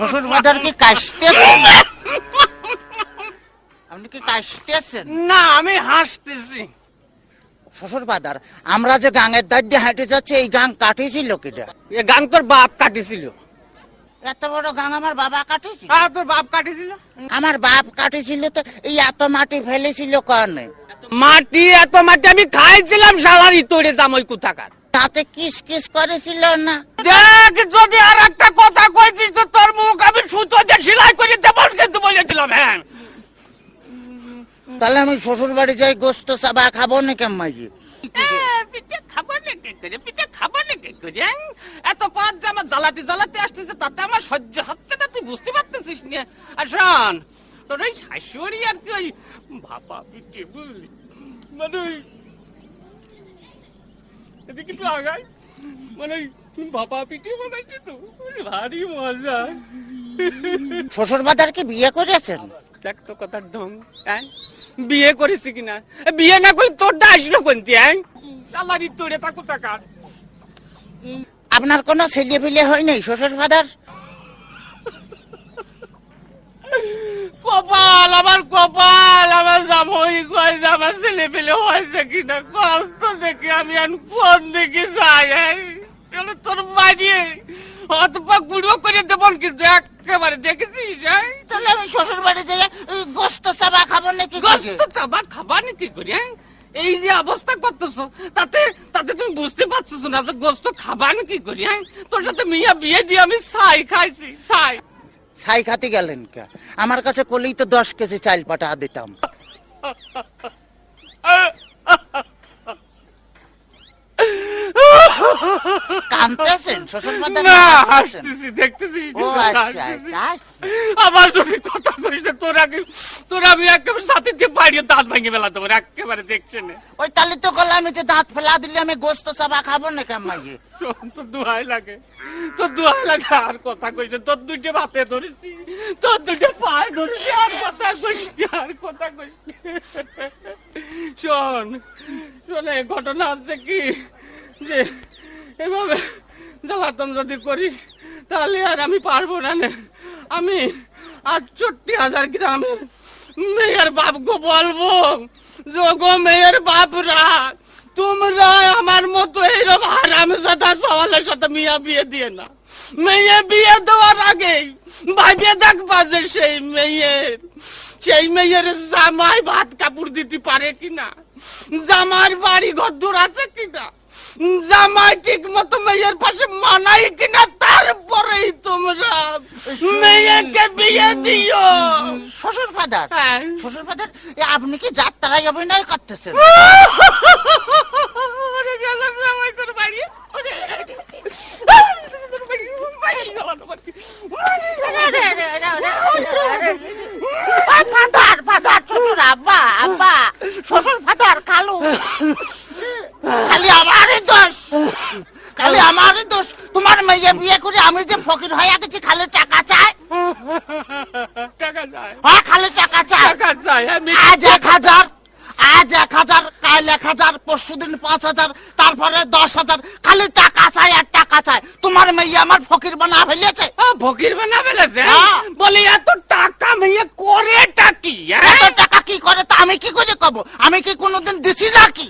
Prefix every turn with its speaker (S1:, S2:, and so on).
S1: শ্বশুর বাজার কি কাশতেছেন আপনি কি কাশতেছেন
S2: না আমি হাসতেছি।
S1: শ্বশুর বাজার আমরা যে গাঙের দাঁত দিয়ে হাঁটে যাচ্ছি এই গাং কাটিয়েছিল কিটা
S2: এ গান তোর বাপ কাটিছিল
S1: এত বড় গাং আমার বাবা কাটিয়েছিল?
S2: হ্যাঁ তোর বাপ কাটিছিল
S1: আমার বাপ কাটিয়েছিল তো এই এত মাটি ফেলেছিল কারণে?
S2: মাটি এত মাটি আমি খাইছিলাম সালারি তোরে জামাই কোথাকার?
S1: তাতে কিস কিস করেছিল না?
S2: দেখ যদি আর একটা কথা কইছিস তো তোর মুখ আমি সুতো দিয়ে সেলাই করে দেবো কিন্তু বলে দিলাম হ্যাঁ।
S1: তাহলে আমি শ্বশুর বাড়ি যাই গোস্ত চাবা খাব না কেমন
S2: হ্যাঁ? এত পাঁচ জ্বালাতে জ্বালাতে আসতেছে তাতে আমার সহ্য হচ্ছে না তুই বুঝতে পারতেছিস না। আর শোন তোর ওই শাশুড়ি আর কি ওই ভাপা পিঠে বুঝলি মানে এদিকে একটু আগাই। মানে ভাপা পিঠে বানাইছে তো। ভারী মজা।
S1: শ্বশুর বাজার কি বিয়ে করেছেন?
S2: দেখ তো কথার ঢং হ্যাঁ? বিয়ে করেছি কিনা? বিয়ে না করলে তোরটা আসলো কোনটি হ্যাঁ? সালারি তোরে থাকো টাকার
S1: আপনার কোনো ছেলে ফেলে হয় নাই শ্বশুর বাজার
S2: কপাল আমার কপাল আমার জামাই কয় যে আমার ছেলে পেলে হয়েছে কিনা কল তো আর কোন দিকে? এগুলো তোর মারিয়ে অত পা গুঁড়ো করে দেবো কিন্তু একেবারে দেখেছিস?
S1: তাহলে আমি শ্বশুর বাড়ি যাই ওই গোস্ত চাবা খাব নাকি
S2: গোস্ত চাবা খাবা নাকি করে হ্যাঁ? এই যে অবস্থা করতেছো তাতে তাতে তুমি বুঝতে পারছ না যে গোস্ত খাবা নাকি করি হ্যাঁ তোর সাথে মিয়া বিয়ে দিয়ে আমি ছাই খাইছি ছাই
S1: ছাই খাতে গেলেন কে আমার কাছে কলেই তো দশ কেজি চাল পাঠা দিতাম কানতেছেন? শ্বশুর বাজার
S2: না
S1: কাঁদতেছেন?
S2: হাসতেছি দেখতেছি
S1: ও আচ্ছা আচ্ছা।
S2: আমার যদি কথা করিস তোর আগে তোর আমি একেবারে সাথে দিয়ে বাড়িয়ে দাঁত ভাঙে বেলা তোমার একেবারে
S1: ওই তাহলে তো কলে আমি দাঁত ফেলা দিলে আমি গোস্ত চাবা খাব না কেমাইয়ে
S2: তোর দুহাই লাগে তোর দুহাই লাগে আর কথা কইছে তোর দুইটা ভাতে ধরেছি তোর দুইটা পায়ে ধরেছি আর কথা কইছি আর কথা কইছি শোন শোন ঘটনা আছে কি যে এভাবে জ্বালাতন যদি করিস, তাহলে আর আমি পারব না। আমি আটষট্টি হাজার গ্রামের মেয়ের বাপকে বলব যোগো মেয়ের বাপরা তোমরা আমার মতো এইরকম হারামে সাথে সওয়ালের সাথে মিয়া বিয়ে দিয়ে না। মেয়ে বিয়ে দেওয়ার আগে ভাবিয়ে দেখবা যে সেই মেয়ের। সেই মেয়ের জামাই ভাত কাপড় দিতে পারে কিনা? জামার বাড়ি ঘর দূর আছে কিনা? জামাই ঠিক মতো মেয়ের পাশে মানাই কিনা তারপরেই তোমরা মেয়েকে বিয়ে দিও
S1: শ্বশুর ফাদার
S2: হ্যাঁ
S1: শ্বশুর ফাদার আপনি কি যাত্রায় অভিনয় করতেছেন। ফাদার ফাদার শ্বশুর আব্বা আব্বা শ্বশুর ফাদার খালু খালি আমারই দোষ খালি আমারই দোষ তোমার মেয়ে বিয়ে করে আমি যে ফকির হয়ে গেছি খালি টাকা চাই।
S2: টাকা
S1: হ্যাঁ খালি টাকা চাই।
S2: টাকা আমি
S1: আজ এক হাজার আজ এক হাজার কাল এক হাজার পরশু দিন পাঁচ হাজার তারপরে দশ হাজার। খালি টাকা চাই আর টাকা চাই। তোমার মেয়ে আমার ফকির বানা ফেলেছে।
S2: ফকির বানা ফেলেছে?
S1: হ্যাঁ।
S2: বলে এত টাকা মেয়ে করে টাকি
S1: এত টাকা কি করে তা আমি কি করে কব? আমি কি কোনোদিন দিছি নাকি